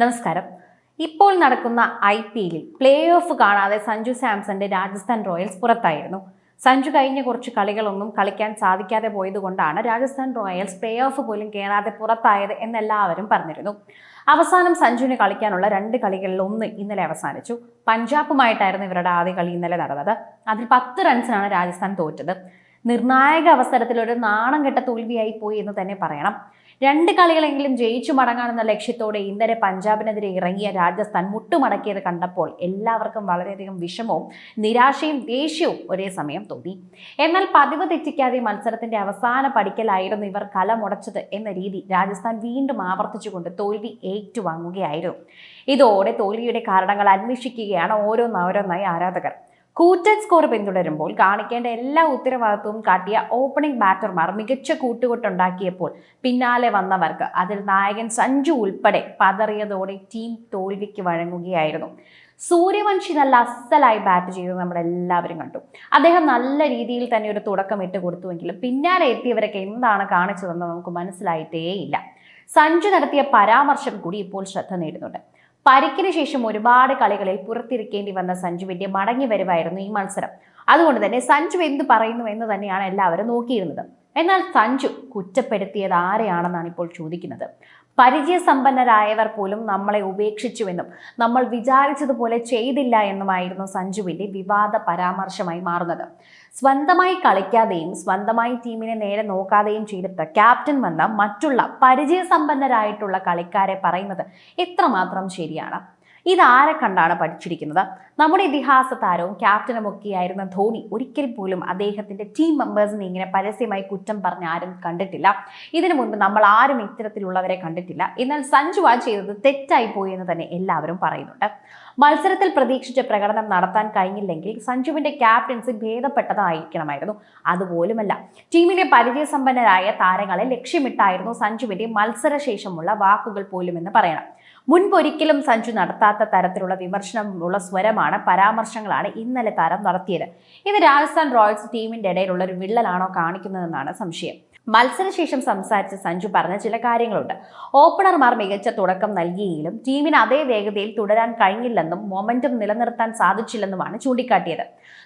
നമസ്കാരം. ഇപ്പോൾ നടക്കുന്ന ഐ പി എല്ലിൽ പ്ലേ ഓഫ് കാണാതെ സഞ്ജു സാംസന്റെ രാജസ്ഥാൻ റോയൽസ് പുറത്തായിരുന്നു. സഞ്ജു കഴിഞ്ഞ കുറച്ച് കളികളൊന്നും കളിക്കാൻ സാധിക്കാതെ പോയതുകൊണ്ടാണ് രാജസ്ഥാൻ റോയൽസ് പ്ലേ ഓഫ് പോലും കയറാതെ പുറത്തായത് എന്നെല്ലാവരും പറഞ്ഞിരുന്നു. അവസാനം സഞ്ജുവിന് കളിക്കാനുള്ള രണ്ട് കളികളിൽ ഒന്ന് ഇന്നലെ അവസാനിച്ചു. പഞ്ചാബുമായിട്ടായിരുന്നു ഇവരുടെ ആദ്യ കളി ഇന്നലെ നടന്നത്. അതിൽ പത്ത് റൺസിനാണ് രാജസ്ഥാൻ തോറ്റത്. നിർണായക അവസരത്തിൽ ഒരു നാണം കെട്ട തോൽവിയായി പോയി എന്ന് തന്നെ പറയണം. രണ്ട് കളികളെങ്കിലും ജയിച്ചു മടങ്ങാമെന്ന ലക്ഷ്യത്തോടെ ഇന്നലെ പഞ്ചാബിനെതിരെ ഇറങ്ങിയ രാജസ്ഥാൻ മുട്ടുമടക്കിയത് കണ്ടപ്പോൾ എല്ലാവർക്കും വളരെയധികം വിഷമവും നിരാശയും ദേഷ്യവും ഒരേ സമയം തോന്നി. എന്നാൽ പതിവ് തെറ്റിക്കാതെ മത്സരത്തിന്റെ അവസാന പടിക്കലായിരുന്നു ഇവർ കലമുടച്ചത് എന്ന രീതി രാജസ്ഥാൻ വീണ്ടും ആവർത്തിച്ചുകൊണ്ട് തോൽവി ഏറ്റുവാങ്ങുകയായിരുന്നു. ഇതോടെ തോൽവിയുടെ കാരണങ്ങൾ അന്വേഷിക്കുകയാണ് ഓരോന്നോരോന്നായി ആരാധകർ. കൂറ്റൻ സ്കോർ പിന്തുടരുമ്പോൾ കാണിക്കേണ്ട എല്ലാ ഉത്തരവാദിത്വവും കാട്ടിയ ഓപ്പണിംഗ് ബാറ്റർമാർ മികച്ച കൂട്ടുകൊട്ടുണ്ടാക്കിയപ്പോൾ പിന്നാലെ വന്നവർക്ക് അതിൽ നായകൻ സഞ്ജു ഉൾപ്പെടെ പതറിയതോടെ ടീം തോൽവിക്ക് വഴങ്ങുകയായിരുന്നു. സൂര്യവംശി നല്ല അസലായി ബാറ്റ് ചെയ്തത് നമ്മളെല്ലാവരും കണ്ടു. അദ്ദേഹം നല്ല രീതിയിൽ തന്നെ ഒരു തുടക്കം ഇട്ട് കൊടുത്തുവെങ്കിലും പിന്നാലെ എത്തിയവരൊക്കെ എന്താണ് കാണിച്ചതെന്ന് നമുക്ക് മനസ്സിലായിട്ടേയില്ല. സഞ്ജു നടത്തിയ പരാമർശം കൂടി ഇപ്പോൾ ശ്രദ്ധ നേടുന്നുണ്ട്. പരിക്കിന് ശേഷം ഒരുപാട് കളികളിൽ പുറത്തിരിക്കേണ്ടി വന്ന സഞ്ജുവിന്റെ മടങ്ങി വരവായിരുന്നു ഈ മത്സരം. അതുകൊണ്ട് തന്നെ സഞ്ജു എന്ത് പറയുന്നു എന്ന് തന്നെയാണ് എല്ലാവരും നോക്കിയിരുന്നത്. എന്നാൽ സഞ്ജു കുറ്റപ്പെടുത്തിയത് ആരെയാണെന്നാണ് ഇപ്പോൾ ചോദിക്കുന്നത്. പരിചയസമ്പന്നരായവർ പോലും നമ്മളെ ഉപേക്ഷിച്ചുവെന്നും നമ്മൾ വിചാരിച്ചതുപോലെ ചെയ്തില്ല എന്നുമായിരുന്നു സഞ്ജുവിന്റെ വിവാദ പരാമർശമായി മാറുന്നത്. സ്വന്തമായി കളിക്കാതെയും സ്വന്തമായി ടീമിനെ നേരെ നോക്കാതെയും ചെയ്തിട്ട് ക്യാപ്റ്റൻ വന്ന മറ്റുള്ള പരിചയസമ്പന്നരായിട്ടുള്ള കളിക്കാരെ പറയുന്നത് എത്രമാത്രം ശരിയാണ്? ഇതാരെ കണ്ടാണ് പഠിച്ചിരിക്കുന്നത്? നമ്മുടെ ഇതിഹാസ താരവും ക്യാപ്റ്റനും ഒക്കെയായിരുന്ന ധോണി ഒരിക്കൽ പോലും അദ്ദേഹത്തിന്റെ ടീം മെമ്പേഴ്സിനെ ഇങ്ങനെ പരസ്യമായി കുറ്റം പറഞ്ഞ് ആരും കണ്ടിട്ടില്ല. ഇതിനു മുൻപ് നമ്മൾ ആരും ഇത്തരത്തിലുള്ളവരെ കണ്ടിട്ടില്ല. എന്നാൽ സഞ്ജു ആ ചെയ്തത് തെറ്റായി പോയി എന്ന് തന്നെ എല്ലാവരും പറയുന്നുണ്ട്. മത്സരത്തിൽ പ്രതീക്ഷിച്ച പ്രകടനം നടത്താൻ കഴിഞ്ഞില്ലെങ്കിൽ സഞ്ജുവിന്റെ ക്യാപ്റ്റൻസി ഭേദപ്പെട്ടതായിരിക്കണമായിരുന്നു. അതുപോലുമല്ല ടീമിലെ പരിചയസമ്പന്നരായ താരങ്ങളെ ലക്ഷ്യമിട്ടായിരുന്നു സഞ്ജുവിന്റെ മത്സരശേഷമുള്ള വാക്കുകൾ പോലും എന്ന് പറയണം. മുൻപൊരിക്കലും സഞ്ജു നടത്താത്ത തരത്തിലുള്ള വിമർശനമുള്ള സ്വരമാണ് പരാമർശങ്ങളാണ് ഇന്നലെ താരം നടത്തിയത്. ഇത് രാജസ്ഥാൻ റോയൽസ് ടീമിന്റെ ഇടയിലുള്ള ഒരു വിള്ളലാണോ കാണിക്കുന്നതെന്നാണ് സംശയം. മത്സരശേഷം സംസാരിച്ച സഞ്ജു പറഞ്ഞ ചില കാര്യങ്ങളുണ്ട്. ഓപ്പണർമാർ മികച്ച തുടക്കം നൽകിയെങ്കിലും ടീമിന് അതേ വേഗതയിൽ തുടരാൻ കഴിഞ്ഞില്ലെന്നും മൊമെന്റം നിലനിർത്താൻ സാധിച്ചില്ലെന്നുമാണ് ചൂണ്ടിക്കാട്ടിയത്.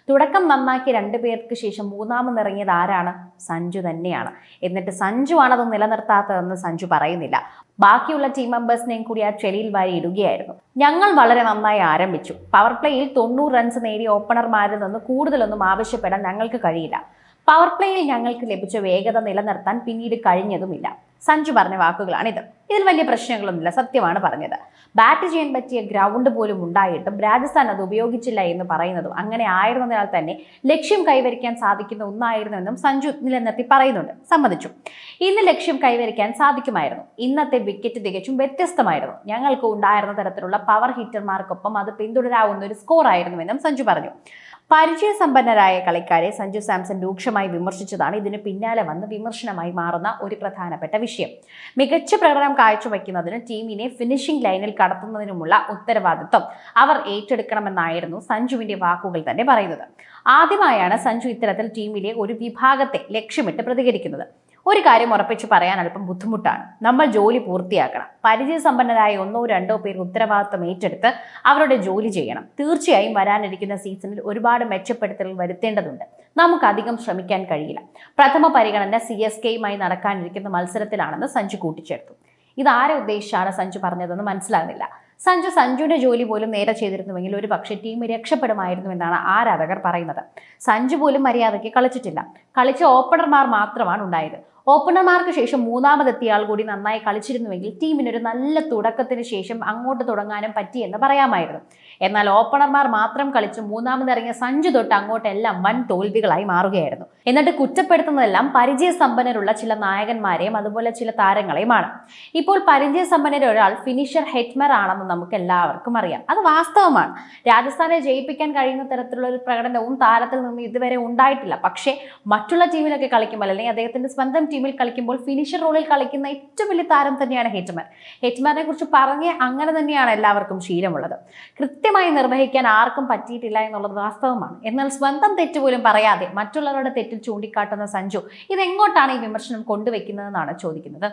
തുടക്കം നന്നാക്കി രണ്ടു പേർക്ക് ശേഷം മൂന്നാമതിറങ്ങിയത് ആരാണ്? സഞ്ജു തന്നെയാണ്. എന്നിട്ട് സഞ്ജു ആണത് നിലനിർത്താത്തതെന്ന് സഞ്ജു പറയുന്നില്ല. ബാക്കിയുള്ള ടീം മെമ്പേഴ്സിനെയും കൂടി ആ ചെളിയിൽ വാരി ഇടുകയായിരുന്നു. ഞങ്ങൾ വളരെ നന്നായി ആരംഭിച്ചു. പവർ പ്ലേയിൽ തൊണ്ണൂറ് റൺസ് നേടിയ ഓപ്പണർമാരിൽ നിന്ന് കൂടുതലൊന്നും ആവശ്യപ്പെടാൻ ഞങ്ങൾക്ക് കഴിയില്ല. പവർ പ്ലേയിൽ ഞങ്ങൾക്ക് ലഭിച്ച വേഗത നിലനിർത്താൻ പിന്നീട് കഴിഞ്ഞതുമില്ല. സഞ്ജു പറഞ്ഞ വാക്കുകളാണിത്. ഇതിൽ വലിയ പ്രശ്നങ്ങളൊന്നുമില്ല സത്യമാണ് പറഞ്ഞത്. ബാറ്റ് ചെയ്യാൻ പറ്റിയ ഗ്രൗണ്ട് പോലും ഉണ്ടായിട്ടും രാജസ്ഥാൻ അത് ഉപയോഗിച്ചില്ല എന്ന് പറയുന്നതും അങ്ങനെ ആയിരുന്നതിനാൽ തന്നെ ലക്ഷ്യം കൈവരിക്കാൻ സാധിക്കുന്ന ഒന്നായിരുന്നുവെന്നും സഞ്ജു നിലനിർത്തി പറയുന്നുണ്ട്. സമ്മതിച്ചു. ഇന്ന് ലക്ഷ്യം കൈവരിക്കാൻ സാധിക്കുമായിരുന്നു. ഇന്നത്തെ വിക്കറ്റ് തികച്ചും വ്യത്യസ്തമായിരുന്നു. ഞങ്ങൾക്ക് ഉണ്ടായിരുന്ന തരത്തിലുള്ള പവർ ഹിറ്റർമാർക്കൊപ്പം അത് പിന്തുടരാവുന്ന ഒരു സ്കോർ ആയിരുന്നുവെന്നും സഞ്ജു പറഞ്ഞു. പരിചയസമ്പന്നരായ കളിക്കാരെ സഞ്ജു സാംസൺ രൂക്ഷമായി വിമർശിച്ചതാണ് ഇതിന് പിന്നാലെ വന്ന് വിമർശനമായി മാറുന്ന ഒരു പ്രധാനപ്പെട്ട വിഷയം. മികച്ച പ്രകടനം കാഴ്ചവെക്കുന്നതിന് ടീമിനെ ഫിനിഷിംഗ് ലൈനിൽ കടത്തുന്നതിനുമുള്ള ഉത്തരവാദിത്വം അവർ ഏറ്റെടുക്കണമെന്നായിരുന്നു സഞ്ജുവിന്റെ വാക്കുകൾ തന്നെ പറയുന്നത്. ആദ്യമായാണ് സഞ്ജു ഇത്തരത്തിൽ ടീമിലെ ഒരു വിഭാഗത്തെ ലക്ഷ്യമിട്ട് പ്രതികരിക്കുന്നത്. ഒരു കാര്യം ഉറപ്പിച്ച് പറയാൻ അല്പം ബുദ്ധിമുട്ടാണ്. നമ്മൾ ജോലി പൂർത്തിയാക്കണം. പരിചയസമ്പന്നരായ ഒന്നോ രണ്ടോ പേർ ഉത്തരവാദിത്വം ഏറ്റെടുത്ത് അവരുടെ ജോലി ചെയ്യണം. തീർച്ചയായും വരാനിരിക്കുന്ന സീസണിൽ ഒരുപാട് മെച്ചപ്പെടുത്തലുകൾ വരുത്തേണ്ടതുണ്ട്. നമുക്ക് അധികം ശ്രമിക്കാൻ കഴിയില്ല. പ്രഥമ പരിഗണന സി എസ് കെയുമായി നടക്കാനിരിക്കുന്ന മത്സരത്തിലാണെന്ന് സഞ്ജു കൂട്ടിച്ചേർത്തു. ഇതാരെ ഉദ്ദേശിച്ചാണ് സഞ്ജു പറഞ്ഞതെന്ന് മനസ്സിലാകുന്നില്ല. സഞ്ജു സഞ്ജുവിന്റെ ജോലി പോലും നേരെ ചെയ്തിരുന്നുവെങ്കിൽ ഒരു പക്ഷേ ടീം രക്ഷപ്പെടുമായിരുന്നു എന്നാണ് ആരാധകർ പറയുന്നത്. സഞ്ജു പോലും മര്യാദയ്ക്ക് കളിച്ചിട്ടില്ല. കളിച്ച ഓപ്പണർമാർ മാത്രമാണ് ഉണ്ടായത്. ഓപ്പണർമാർക്ക് ശേഷം മൂന്നാമതെത്തിയ ആൾ കൂടി നന്നായി കളിച്ചിരുന്നുവെങ്കിൽ ടീമിനൊരു നല്ല തുടക്കത്തിന് ശേഷം അങ്ങോട്ട് തുടങ്ങാനും പറ്റിയെന്ന് പറയാമായിരുന്നു. എന്നാൽ ഓപ്പണർമാർ മാത്രം കളിച്ച് മൂന്നാമതിറങ്ങിയ സഞ്ജു തൊട്ട് അങ്ങോട്ടെല്ലാം വൻ തോൽവികളായി മാറുകയായിരുന്നു. എന്നിട്ട് കുറ്റപ്പെടുത്തുന്നതെല്ലാം പരിചയസമ്പന്നരുള്ള ചില നായകന്മാരെയും അതുപോലെ ചില താരങ്ങളെയുമാണ്. ഇപ്പോൾ പരിചയസമ്പന്നരൊരാൾ ഫിനിഷർ ഹെറ്റ്മർ ആണെന്ന് നമുക്ക് എല്ലാവർക്കും അറിയാം. അത് വാസ്തവമാണ്. രാജസ്ഥാനെ ജയിപ്പിക്കാൻ കഴിയുന്ന തരത്തിലുള്ള ഒരു പ്രകടനവും താരത്തിൽ നിന്ന് ഇതുവരെ ഉണ്ടായിട്ടില്ല. പക്ഷേ മറ്റുള്ള ടീമിലൊക്കെ കളിക്കുമ്പോൾ അല്ലെങ്കിൽ അദ്ദേഹത്തിന്റെ സ്വന്തം ടീമിൽ കളിക്കുമ്പോൾ ഫിനിഷർ റോളിൽ കളിക്കുന്ന ഏറ്റവും വലിയ താരം തന്നെയാണ് ഹെറ്റ്മാൻ. ഹെറ്റ്മാനെ കുറിച്ച് പറഞ്ഞ് അങ്ങനെ തന്നെയാണ് എല്ലാവർക്കും ശീലമുള്ളത്. കൃത്യമായി നിർവഹിക്കാൻ ആർക്കും പറ്റിയിട്ടില്ല എന്നുള്ളത് വാസ്തവമാണ്. എന്നാൽ സ്വന്തം തെറ്റ് പോലും പറയാതെ മറ്റുള്ളവരുടെ തെറ്റിൽ ചൂണ്ടിക്കാട്ടുന്ന സഞ്ജു ഇതെങ്ങോട്ടാണ് ഈ വിമർശനം കൊണ്ടുവയ്ക്കുന്നതെന്നാണ് ചോദിക്കുന്നത്.